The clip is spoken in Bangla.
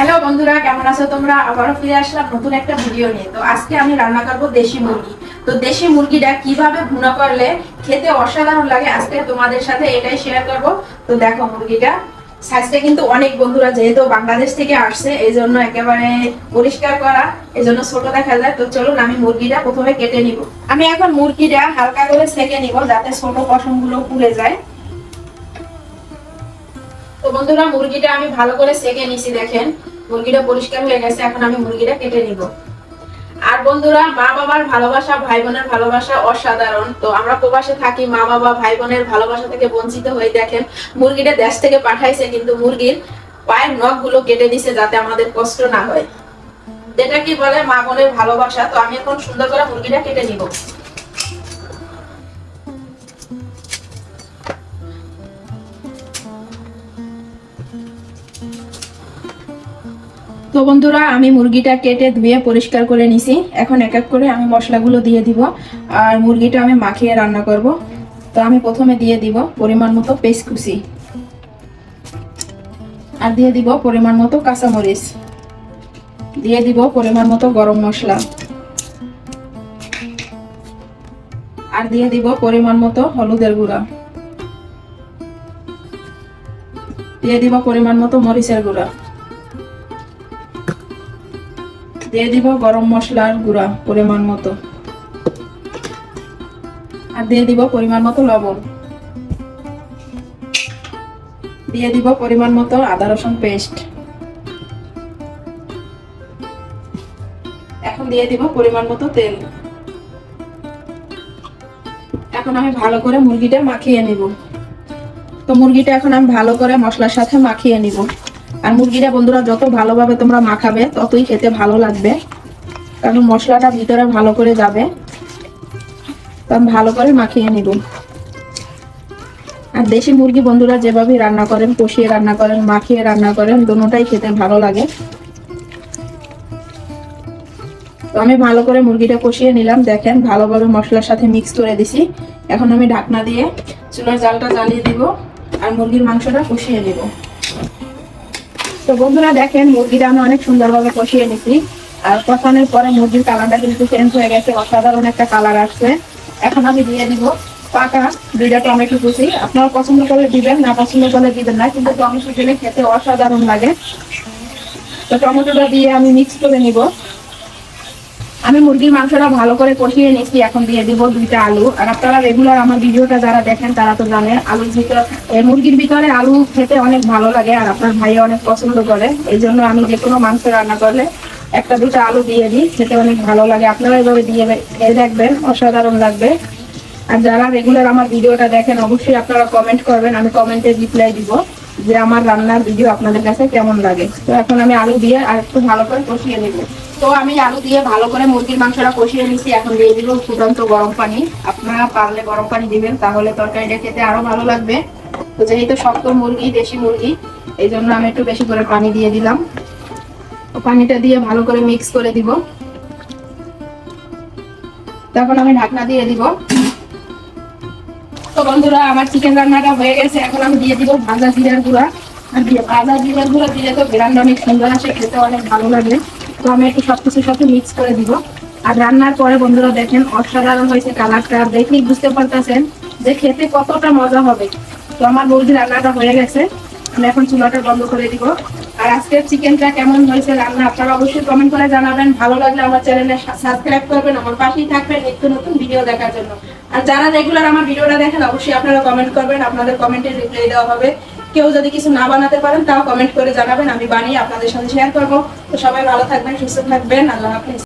হ্যালো বন্ধুরা, কেমন আছো তোমরা? আবারও ফিরে আসলাম নতুন একটা ভিডিও নিয়ে। তো আজকে আমি রান্না করব দেশি মুরগি। তো দেশি মুরগিটা কীভাবে ভুনা করলে খেতে অসাধারণ লাগে আজকে তোমাদের সাথে এটাই শেয়ার করব। তো দেখো মুরগিটা সাইজটা কিন্তু অনেক বন্ধুরা, যেহেতু বাংলাদেশ থেকে আসছে এই জন্য একেবারে পরিষ্কার করা এই জন্য ছোট দেখা যায়। তো চলুন আমি মুরগিটা প্রথমে কেটে নিব। আমি এখন মুরগিটা হালকা করে সেকে নিব, যাতে ছোট পশমগুলো পুড়ে যায়। তো বন্ধুরা, মুরগিটা আমি ভালো করে সেকে নিছি, দেখেন। মুরগিটা পরিষ্কার হয়ে গেছে, এখন আমি মুরগিটা কেটে নিব। আর বন্ধুরা, মা বাবার ভালোবাসা, ভাই বোনের ভালোবাসা অসাধারণ। তো আমরা প্রবাসে থাকি, মা বাবা, ভাই বোনের ভালোবাসা থেকে বঞ্চিত হয়ে দেখেন, মুরগিটা দেশ থেকে পাঠাইছে, কিন্তু মুরগির পায়ের নখগুলো কেটে দিছে যাতে আমাদের কষ্ট না হয়। যেটা কি বলে, মা বোনের ভালোবাসা। তো আমি এখন সুন্দর করে মুরগিটা কেটে নিব। তো বন্ধুরা, আমি মুরগিটা কেটে ধুয়ে পরিষ্কার করে নিছি। এখন এক এক করে আমি মশলাগুলো দিয়ে দিব। আর মুরগিটা আমি মাখিয়ে রান্না করব। তো আমি প্রথমে দিয়ে দিব পরিমাণ মতো পেস্ট কুচি। আর দিয়ে দিব পরিমাণ মতো কাঁচামরিচ। দিয়ে দিব পরিমাণ মতো গরম মশলা। আর দিয়ে দিব পরিমাণ মতো হলুদের গুঁড়া। দিয়ে দিব পরিমাণ মতো মরিচের গুঁড়া। দিয়ে দিব গরম মশলার গুঁড়া পরিমাণ মতো। আর দিয়ে দিব পরিমাণ মতো লবণ। দিয়ে দিব পরিমাণ মতো আদা রসুন পেস্ট। এখন দিয়ে দিব পরিমাণ মতো তেল। এখন আমি ভালো করে মুরগিটা মাখিয়ে নিব। তো মুরগিটা এখন আমি ভালো করে মশলার সাথে মাখিয়ে নিব। আর মুরগিটা বন্ধুরা যত ভালোভাবে তোমরা মাখাবে, ততই খেতে ভালো লাগবে। কারণ মশলাটা ভিতরে ভালো করে যাবে। আমি ভালো করে মাখিয়ে নিব। আর দেশি মুরগি বন্ধুরা যেভাবে রান্না করেন, কষিয়ে রান্না করেন, মাখিয়ে রান্না করেন দুটোটাই খেতে ভালো লাগে। তো আমি ভালো করে মুরগিটা কষিয়ে নিলাম। দেখেন, ভালোভাবে মশলার সাথে মিক্স করে দিছি। এখন আমি ঢাকনা দিয়ে চুলার জালটা জ্বালিয়ে দিব আর মুরগির মাংসটা কষিয়ে নিব। তো বন্ধুরা দেখেন, মুরগিটা আমি অনেক সুন্দরভাবে কষিয়ে নিছি। আর কষানোর পরে মুরগির কালারটা কিন্তু চেঞ্জ হয়ে গেছে, অসাধারণ একটা কালার আসছে। এখন আমি দিয়ে দিব পাকা দুইটা টমেটো কুচি। আপনারা পছন্দ করলে দিবেন, না পছন্দ করলে দিবেন না, কিন্তু টমেটো দিলে খেতে অসাধারণ লাগে। তো টমেটোটা দিয়ে আমি মিক্স করে নিব। আমি মুরগির মাংসটা ভালো করে কষিয়ে নিচ্ছি এখন দিয়ে দিব দুইটা আলু। আর আপনারা রেগুলার আমার ভিডিওটা যারা দেখেন, তারা তো জানেন, আলুর ভিতরে মুরগির ভিতরে আলু খেতে অনেক ভালো লাগে আর আপনার ভাই অনেক পছন্দ করে। এই জন্য আমি যে কোনো মাংস রান্না করলে একটা দুটো আলু দিয়ে দিই, খেতে অনেক ভালো লাগে। আপনারা এভাবে দিয়ে দেখবেন, অসাধারণ লাগবে। আর যারা রেগুলার আমার ভিডিওটা দেখেন, অবশ্যই আপনারা কমেন্ট করবেন, আমি কমেন্টে রিপ্লাই দিব যে আমার রান্নার ভিডিও আপনাদের কাছে কেমন লাগে। তো এখন আমি আলু দিয়ে আর একটু ভালো করে কষিয়ে নেব। তো আমি আলু দিয়ে ভালো করে মুরগির মাংসটা কষিয়ে নিচ্ছি এখন দিয়ে দিব ফুটন্ত গরম পানি। আপনারা পারলে গরম পানি দিবেন, তাহলে তরকারিটা খেতে আরও ভালো লাগবে। তো যেহেতু শক্ত মুরগি, দেশি মুরগি, এই জন্য আমি একটু বেশি করে পানি দিয়ে দিলাম। তো পানিটা দিয়ে ভালো করে মিক্স করে দিব। তখন আমি ঢাকনা দিয়ে দিব। তো বন্ধুরা, আমার চিকেন রান্নাটা হয়ে গেছে। এখন আমি দিয়ে দিব ভাজা জিরার গুঁড়া। আর ভাজা জিরার গুঁড়া দিলে তো গ্রান্ড অনেক সুন্দর আসে, খেতে অনেক ভালো লাগে। তো আমি একটু সবকিছুর সাথে মিক্স করে দিব। আর রান্নার পরে বন্ধুরা দেখেন, অসাধারণ হয়েছে কালারটা দেখেই বুঝতে পারতেছেন যে খেতে কতটা মজা হবে। তো আমার মুরগি রান্নাটা হয়ে গেছে। আমি এখন চুলাটা বন্ধ করে দিব। আর আজকের চিকেনটা কেমন হয়েছে রান্না আপনারা অবশ্যই কমেন্ট করে জানাবেন। ভালো লাগলে আমার চ্যানেলে সাবস্ক্রাইব করবেন। আমার পাশেই থাকবেন নিত্য নতুন ভিডিও দেখার জন্য। আর যারা রেগুলার আমার ভিডিওটা দেখেন, অবশ্যই আপনারা কমেন্ট করবেন। আপনাদের কমেন্টে রিপ্লাই দেওয়া হবে। কেউ যদি কিছু না বানাতে পারেন, তাও কমেন্ট করে জানাবেন, আমি বানিয়ে আপনাদের সাথে শেয়ার করব। তো সবাই ভালো থাকবেন, সুস্থ থাকবেন, আল্লাহ হাফিজ।